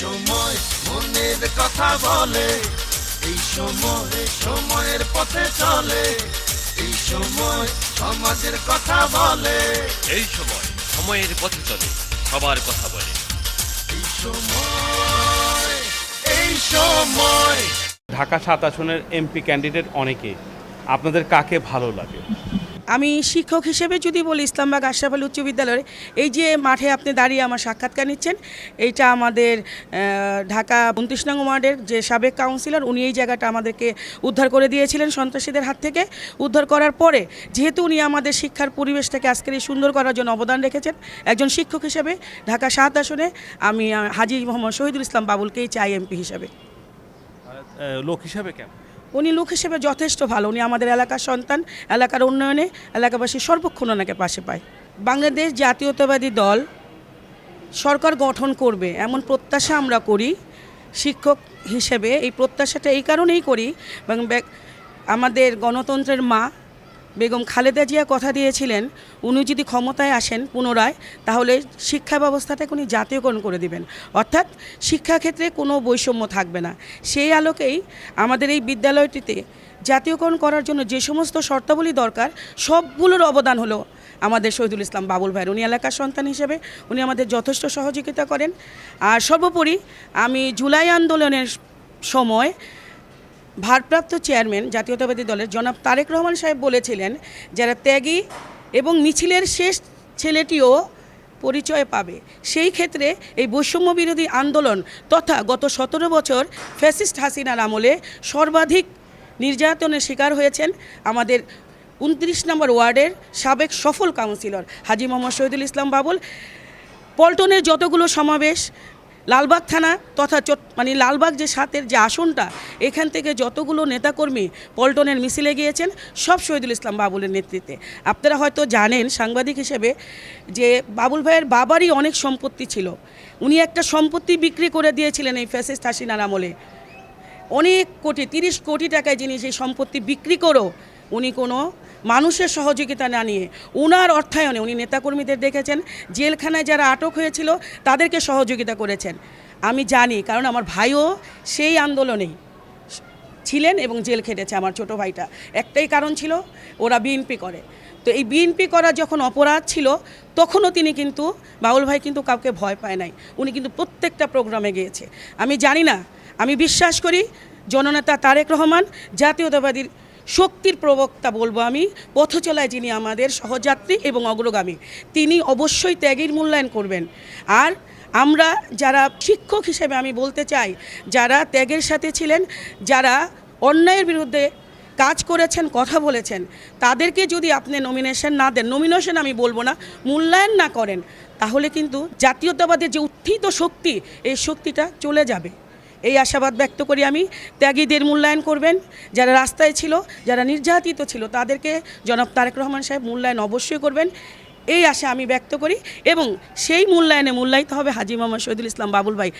সময় মনের কথা বলে এই সময় সময়ের পথে চলে এই সময় সমাজের কথা বলে। এই সময় সময়ের পথে চলে সবার কথা বলে। এই সময় এই সময়। ঢাকা সাত আসনের এমপি ক্যান্ডিডেট অনেকে। আপনাদের কাকে ভালো লাগে? আমি শিক্ষক হিসেবে যদি বলি ইসলামবাগ আশরাফ আলী উচ্চ বিদ্যালয়ের এই যে মাঠে আপনি দাঁড়িয়ে আমার সাক্ষাৎকার নিচ্ছেন, এইটা আমাদের ঢাকা উনত্রিশ নং ওয়ার্ডের যে সাবেক কাউন্সিলর উনি এই জায়গাটা আমাদেরকে উদ্ধার করে দিয়েছিলেন সন্ত্রাসীদের হাত থেকে। উদ্ধার করার পরে যেহেতু উনি আমাদের শিক্ষার পরিবেশটাকে আজকের এই সুন্দর করার জন্য অবদান রেখেছেন, একজন শিক্ষক হিসেবে ঢাকা সাত আসনে আমি হাজি মোহাম্মদ শহীদুল ইসলাম বাবুলকেই চাই এমপি হিসেবে। লোক হিসাবে কেন উনি লোক হিসেবে যথেষ্ট ভালো। উনি আমাদের এলাকার সন্তান, এলাকার উন্নয়নে এলাকাবাসী সর্বক্ষণ ওনাকে পাশে পায়। বাংলাদেশ জাতীয়তাবাদী দল সরকার গঠন করবে, এমন প্রত্যাশা আমরা করি, শিক্ষক হিসেবে এই প্রত্যাশাটা এই কারণেই করি এবং আমাদের গণতন্ত্রের মা বেগম খালেদা জিয়া কথা দিয়েছিলেন, উনি যদি ক্ষমতায় আসেন পুনরায়, তাহলে শিক্ষা ব্যবস্থাটাকে উনি জাতীয়করণ করে দিবেন। অর্থাৎ শিক্ষাক্ষেত্রে কোনো বৈষম্য থাকবে না। সেই আলোকেই আমাদের এই বিদ্যালয়টিতে জাতীয়করণ করার জন্য যে সমস্ত শর্তাবলী দরকার, সবগুলোর অবদান হলো আমাদের শহীদুল ইসলাম বাবুল ভাইয়ের। উনি এলাকার সন্তান হিসেবে উনি আমাদের যথেষ্ট সহযোগিতা করেন। আর সর্বোপরি আমি জুলাই আন্দোলনের সময় ভারপ্রাপ্ত চেয়ারম্যান জাতীয়তাবাদী দলের জনাব তারেক রহমান সাহেব বলেছিলেন, যারা ত্যাগী এবং মিছিলের শেষ ছেলেটিও পরিচয় পাবে। সেই ক্ষেত্রে এই বৈষম্য বিরোধী আন্দোলন তথা গত সতেরো বছর ফ্যাসিস্ট হাসিনার আমলে সর্বাধিক নির্যাতনের শিকার হয়েছেন আমাদের উনত্রিশ নম্বর ওয়ার্ডের সাবেক সফল কাউন্সিলর হাজি মোহাম্মদ শহীদুল ইসলাম বাবুল। পল্টনের যতগুলো সমাবেশ লালবাগ থানা তথা চট মানে লালবাগ যে সাতের যে আসনটা, এখান থেকে যতগুলো নেতাকর্মী পল্টনের মিছিলে গিয়েছেন, সব শহীদুল ইসলাম বাবুলের নেতৃত্বে। আপনারা হয়তো জানেন সাংবাদিক হিসেবে যে বাবুল ভাইয়ের বাবারই অনেক সম্পত্তি ছিল। উনি একটা সম্পত্তি বিক্রি করে দিয়েছিলেন এই ফ্যাসিস্ট হাসিনার আমলে। অনেক কোটি, তিরিশ কোটি টাকায় যিনি সেই সম্পত্তি বিক্রি করো উনি কোনো মানুষের সহযোগিতা না নিয়ে উনার অর্থায়নে উনি নেতাকর্মীদের দেখেছেন, জেলখানায় যারা আটক হয়েছিল তাদেরকে সহযোগিতা করেছেন। আমি জানি, কারণ আমার ভাইও সেই আন্দোলনেই ছিলেন এবং জেল খেটেছে আমার ছোট ভাইটা। একটাই কারণ ছিল, ওরা বিএনপি করে। তো এই বিএনপি করা যখন অপরাধ ছিল, তখনও তিনি কিন্তু, বাউল ভাই কিন্তু কাউকে ভয় পায় নাই। উনি কিন্তু প্রত্যেকটা প্রোগ্রামে গিয়েছে। আমি জানি না, আমি বিশ্বাস করি, জননেতা তারেক রহমান জাতীয়তাবাদীর শক্তির প্রবক্তা বলব আমি পথ চলায় যিনি আমাদের সহযাত্রী এবং অগ্রগামী, তিনি অবশ্যই ত্যাগের মূল্যায়ন করবেন। আর আমরা যারা শিক্ষক হিসেবে আমি বলতে চাই, যারা ত্যাগের সাথে ছিলেন, যারা অন্যায়ের বিরুদ্ধে কাজ করেছেন, কথা বলেছেন, তাদেরকে যদি আপনি নমিনেশন না দেন নমিনেশন আমি বলব না, মূল্যায়ন না করেন, তাহলে কিন্তু জাতীয়তাবাদের যে উত্থিত শক্তি, এই শক্তিটা চলে যাবে। এই আশাবাদ ব্যক্ত করি আমি। ত্যাগীদের মূল্যায়ন করবেন। যারা রাস্তায় ছিল, যারা নির্যাতিত ছিল, তাদেরকে জনাব তারেক রহমান সাহেব মূল্যায়ন অবশ্যই করবেন। এই আশা আমি ব্যক্ত করি এবং সেই মূল্যায়নে মূল্যায়িত হবে হাজি মোহাম্মদ শহীদুল ইসলাম বাবুল ভাই।